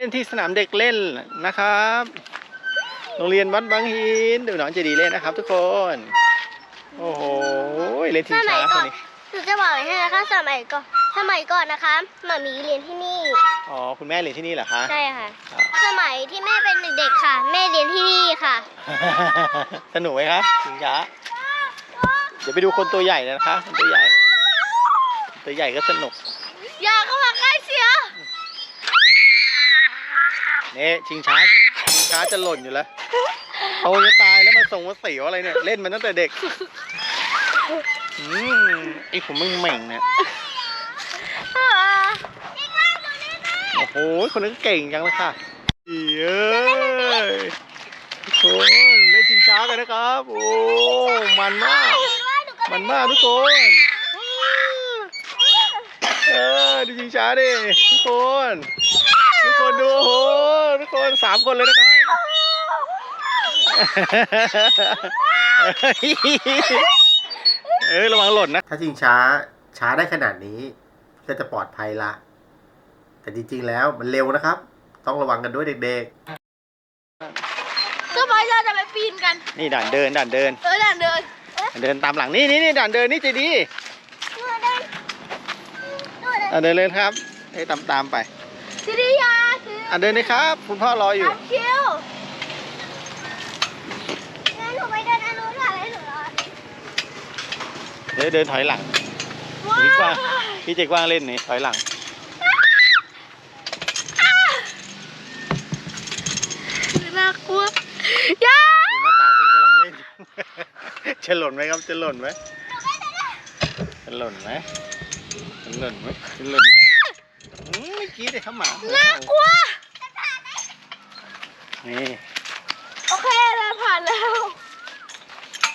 เล่นที่สนามเด็กเล่นนะครับ โรงเรียนวัดบางหินดูหนอนเจดีย์เล่นนะครับ ทุกคน โอ้โหเล่นทีสช้ามัยคก่อนนนี้หนูจะบอกให้นะคะสมัยก่อนสมัยก่อนนะคะหมามีเรียนที่นี่อ๋อคุณแม่เรียนที่นี่เหรอคะใช่ค่ะอ่าสมัยที่แม่เป็นเด็กๆค่ะ แม่เรียนที่นี่ค่ะสนุกไหมครับชิงช้าเดี๋ยวไปดูคนตัวใหญ่นะคะคนตัวใหญ่ ตัวใหญ่ก็สนุก นี่ชิงช้าชิงช้าจะหล่นอยู่แล้วโตจะตายแล้วมาส่งมาเสียวอะไรเนี่ย เล่นมันตั้งแต่เด็กอืมไอผมมึงเหม่งเนี่ยโอ้โหคนนั้นเก่งจังเลยค่ะเอ้ยทุกคนเล่นชิงช้ากันนะครับ โอ้มันมาก มันมากทุกคนเออดูชิงช้าดิทุกคน ทุกคนดูโอ้โหทุกคนสามคนเลยนะครับเออระวังหล่นนะ ถ้าชิงช้าช้าได้ขนาดนี้ ก็จะปลอดภัยละ แต่จริง ๆ แล้วมันเร็วนะครับ ต้องระวังกันด้วยเด็กก็ไปเราจะไปปีนกันนี่ด่านเดินด่านเดิน เออเดินเดินด่านเดินตามหลังนี่นี่นี่ด่านเดินนี่ใจดีอะเดินเลยครับให้ตามตามๆไปสิริยาคื ออะเดินเลยครับ คุณพ่อรออยู่อัพคิวงั้นหนูไปเดินอันนู้นค่ะให้หนูรอเดี๋ยวเดินถอยหลังพี่กว้างพี่เจกว้างเล่นนี่ถอยหลัง น่ากลัวย่าดูหน้าตาคนกำลังเล่น จะหล่นไหมครับจะหล่นไหมจะหล่นไหมจะหล่นไหมจะหล่นไหมอืมเมื่อกี้เด็กข้าหมาน่ากลัว นี่โอเคเราผ่านแล้ว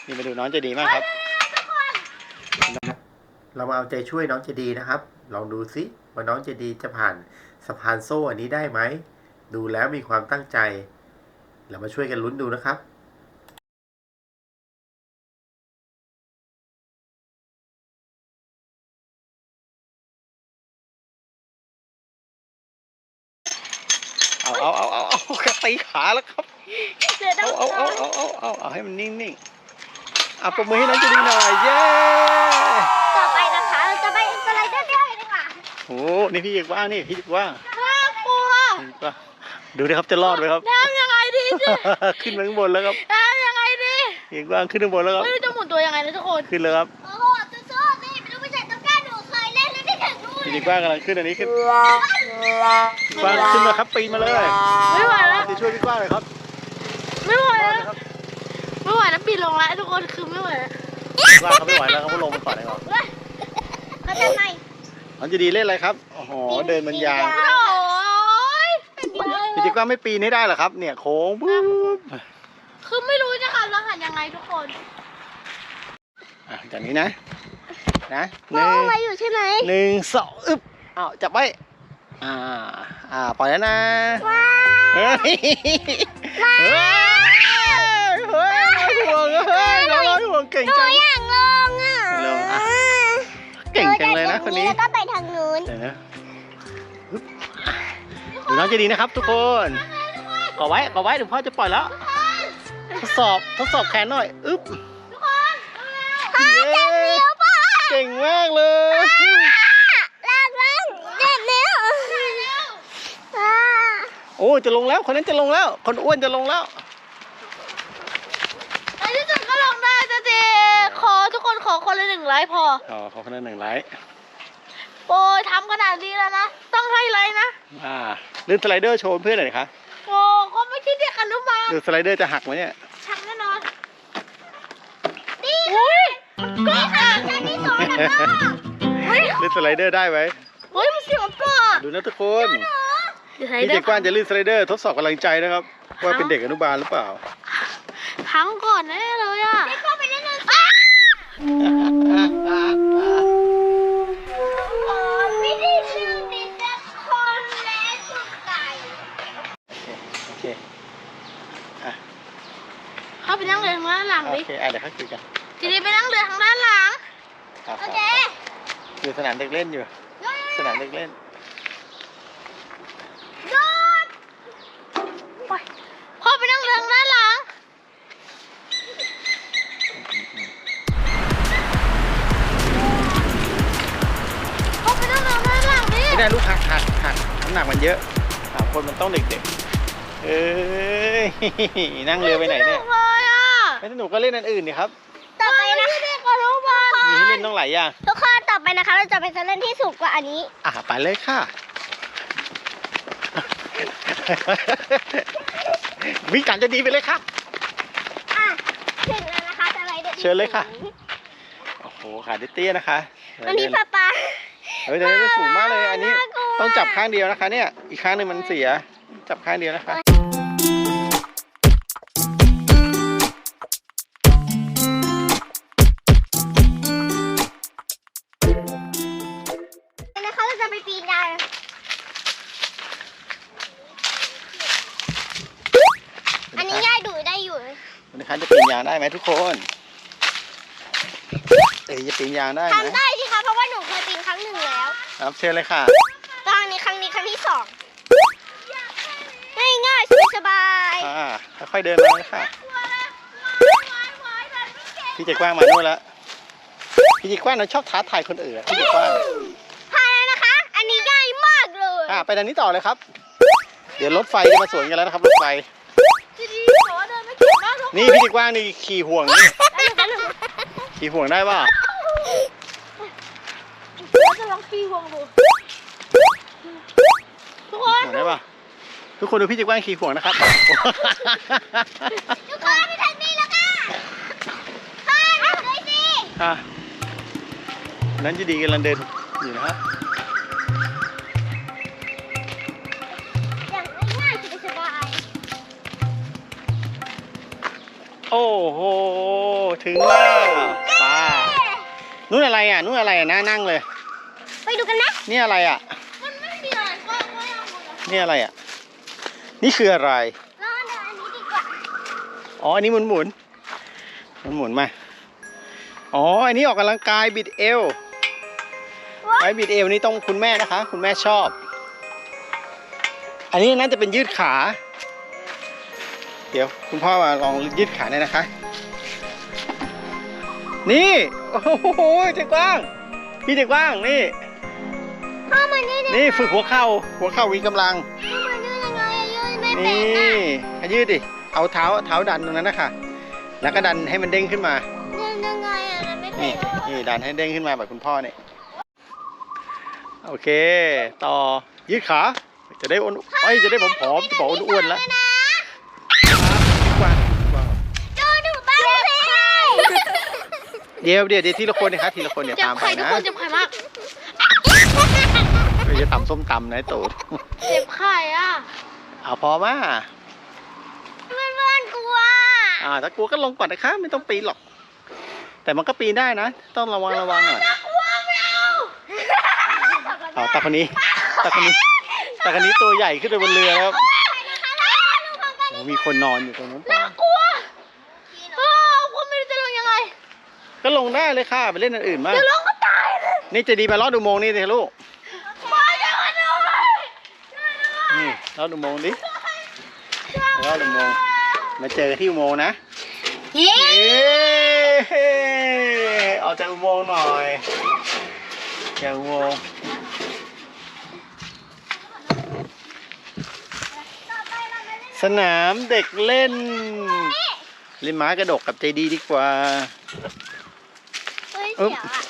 นี่มาดูน้องเจะดีมากครับๆเรามาเอาใจช่วยน้องเจดีนะครับ ลองดูซิว่าน้องเจดีจะผ่านสะพานโซ่อันนี้ได้ไหม ดูแล้วมีความตั้งใจ เรามาช่วยกันลุ้นดูนะครับ เอาเอาเอาเอาเอากระตีขาแล้วครับเดี๋ยวต้เอาองเอาเอาเอาเอาเอาเอาให้มันนิ่งๆเอาประมือให้น้องเจะดีหน่อยเย้ต่อไปนะคะเราจะไปสไลเดอร์ได้เลยค่ะโอ้นี่พี่เอกว่างนี่พี่เอกว่างน่ากลัวพี่เอกว่างดูนะครับจะรอดไหมครับ ทำยังไงดีสิขึ้นมาข้างบนแล้วครับทำยังไงดีพี่เอกว่างขึ้นข้างบนแล้วครับ ไม่รู้จะหมุนตัวยังไงนะทุกคน ขึ้นเลยครับ ไม่ถึงนู่นพี่เอกว่างกำลังขึ้นอันนี้ขึ้นพี่กว้างขึ้นมาครับปีนมาเลย ไม่ไหวแล้ว จะช่วยพี่กว้างเลยครับ ไม่ไหวแล้ว ไม่ไหวแล้วปีนลงแล้วทุกคนคือไม่ไหวแล้วพี่กว้างเขาไม่ไหวแล้วเขาลงมาก่อนเลยครับเขาจะไม่มันจะดีเล่นอะไรครับโอ้โหเดินบนยางโอ้ยพี่เอกว่างไม่ปีนให้ได้เหรอครับ เนี่ยโค้งปุ๊บคือไม่รู้จะขับรถหันยังไงทุกคน อะจากนี้นะ นะหมอนึ่งงมาอยู่ใช่ไหมหนึ่งสองอึ๊บเอาจับไว้อ่าอ่าปล่อยแล้วนะว้าเฮ้ยเฮ้ยเฮ้ยห่วงเฮ้ยน้องร้อยห่วงเก่งหนูจัง อยากลงอะลงอะ เก่งจังเลยนะคนนี้ แล้วก็ไปทางนู้นเดี๋ยวนะอึ๊บดูน้องเจะดีนะครับ ทุกคนกอไว้กอไว้เดี๋ยวพ่อจะปล่อยแล้ว ทดสอบทดสอบแขนหน่อย อึ๊บเย้ เก่งมากเลยลากลากเด็ดเร็วอ่าโอ้จะลงแล้ว คนนั้นจะลงแล้ว คนอ้วนจะลงแล้วในที่สุดก็ลงได้สักทีขอทุกคนขอคนละหนึ่งไลค์พออ๋อขอคนละหนึ่งไลค์โอ้ยทำขนาดนี้แล้วนะ ต้องให้ไลค์นะอ่าลื่นสไลเดอร์โชว์เพื่อนหน่อยดิคะโอ้ก็ไม่ใช่เด็กอนุบาลดูสไลเดอร์จะหักไหมเนี่ยชักแน่นอนนี่อุ้ย ก็หักแค่นี้สองนะเฮ้ยลื่นสไลเดอร์ได้ไหมเฮ้ยมันเสียวปอดดูนะทุกคนพี่เด็กกว้านจะลื่นสไลเดอร์ ทดสอบกำลังใจนะครับ ว่าเป็นเด็กอนุบาลหรือเปล่าทั้งก่อนแน่เลยอะเด็กก็ไปเล่นไม่ได้ชื่อดิฉันคนเล่นสุดไก่โอเคเข้าไปนั่งเรือทางด้านหลังโอดิเคอะเดี๋ยวเขาคุยกัน จะได้ไปนั่งเรือทางด้านหลัง ครัโอเคอยู่สนามเด็กเล่นอยู่ สนามเด็กเล่นยอดไปพ่อไปนั่งเรือทางด้านหลัง พ่อไปนั่งเรือทางด้านหลังดิไม่ได้ลูกหักหักหักน้ำหนักมันเยอะสามคนมันต้องเด็กๆเอ้ยนั่งเรือไปไหนเนี่ย ไม่สนุกเลยอะไม่สนุกก็เล่นอันอื่นดิครับ นต้องหลายอย่างทุกคนต่อไปนะคะ เราจะไปเล่นที่สูงกว่าอันนี้ อะไปเลยค่ะ วิการจะดีไปเลยค่ะ อะถึงแล้วนะคะจะไปเดินเชิญเลยค่ะ โอ้โหขาเตี้ยๆนะคะอันนี้ป้าป้าเฮ้ยแต่ได้สูงมากเลย อันนี้น่ากลัวต้องจับข้างเดียวนะคะ เนี่ย อีกข้างหนึ่งมันเสีย จับข้างเดียวนะคะ จะไปปีนกันอันนี้ย่ายดูได้อยู่วันนี้คะจะปีนยางได้ไหมทุกคนเอ๋จะปีนยางได้ไหมทำได้สิคะเพราะว่าหนูเคยปีนครั้งหนึ่งแล้ว ครับเชิญเลยค่ะ ตอนนี้ครั้งนี้ครั้งที่สองง่ายง่ายๆสบายอ่าค่อยๆเดินมาเลยค่ะพี่เจ๊กว้างมาโน่นแล้วพี่เจ๊กว้างเราชอบท้าทายคนอื่นอะพี่เจ๊กว้าง เลยอ่าไปทางนี้ต่อเลยครับ เดี๋ยวรถไฟจะมาสวนกันแล้วนะครับรถไฟจะดีขอเดินไม่ถึงมากทุกนี่พี่เจ๊กว้างนี่ขี่ห่วงนี่คนเราขี่ห่วงได้ป่ะจะลองปีวงดูทุกคนห่วงได้ป่ะทุกคนดูพี่เจ๊กว้างขี่ห่วงนะครับทุกคนไปทางนี้แล้วค่ะพ่อทำด้วยสิอะนั้นจะดีกำลังเดินอยู่นะครับ ถึงแล้วป้านู่นอะไรอะนู่นอะไรอะน่านั่งเลยๆไปดูกันนะนี่อะไรอะมันไม่มีอะไรก็ไม่เอาหมดแล้วนี่อะไรอะ นี่คืออะไรเราเดินอันนี้ดีกว่าอ๋ออันนี้หมุนหมุนหมุนหมุนๆมาอ๋ออันนี้ออกกำลังกายบิดเอวไว้บิดเอวนี่ต้องคุณแม่นะคะ คุณแม่ชอบ อันนี้น่าจะเป็นยืดขา เดี๋ยวคุณพ่อมาลองยืดขาหน่อยนะคะ นี่ โอ้โหเจ๊กว้าง พี่เจ๊กว้างนี่ พ่อมันยืดยังไงนี่ฝึกหัวเข่าหัวเข่ามีกำลัง พ่อมันยืดยังไงอะยืดไม่เป็นนี่อะให้ยืดดิ เอาเท้าเท้าดันตรงนั้นนะคะแล้วก็ดันให้มันเด้งขึ้นมา ยืดยังไงอะมันไม่เป็นี่นอะนี่ดันให้เด้งขึ้นมาแบบคุณพ่อเนี่ยโอเค ต่อยืดขา จะได้อ้วนเอ้ยจะได้ผอมๆจะบอกอ้วนๆแล้วนะกว้างกว้าง ดูดูบ้างสิ เดี๋ยวเดี๋ยวเดี๋ยวทีละคนนะคะทีละคนเดี๋ยวจับตามไปไข่ทุกนะคนจับไข่มากเดี๋ยวจะตำส้มตำนะไอ้ตูดเจ็บไข่อะเอาพอมาเพื่อนเพื่อนๆกลัวอ่าถ้ากลัวก็ลงก่อนนะคะไม่ต้องปีนหรอก แต่มันก็ปีนได้นะ ต้องระวังระวังหน่อยกลัวไม่เอาเอาตาคนนี้ตาคนนี้ตาคนนี้ตัวใหญ่ขึ้นไปบนเรือแล้วโอ้มีคนนอนอยู่ตรงนั้นน่ากลัวเออคุณไม่รู้จะลงยังไง ก็ล งได้เลยค่ะ ไปเล่นอันอื่นมากเดี๋ยวลงก็ตายเลยนี่จะดีมาลอดอุโมงค์นี่สิลูกมาเดี๋ยวกันด้วยนี่ลอดอุโมงค์ดิลอดอุโมงค์มาเจอกันที่อุโมงค์นะเย้เย้เอาจากอุโมงค์หน่อยจากอุโมงค์สนามเด็กเล่นเล่นม้ากระดกกับใจดีดีกว่าเฮ้ย เสียวอะ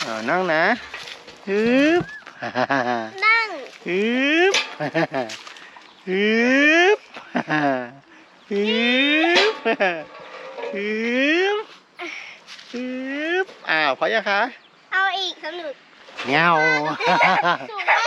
เอานั่งนะฮึบนั่งฮึบฮึบฮึบฮึบฮึบอ้าวพอยังคะ เอาอีกสนุกเงา สูงมาก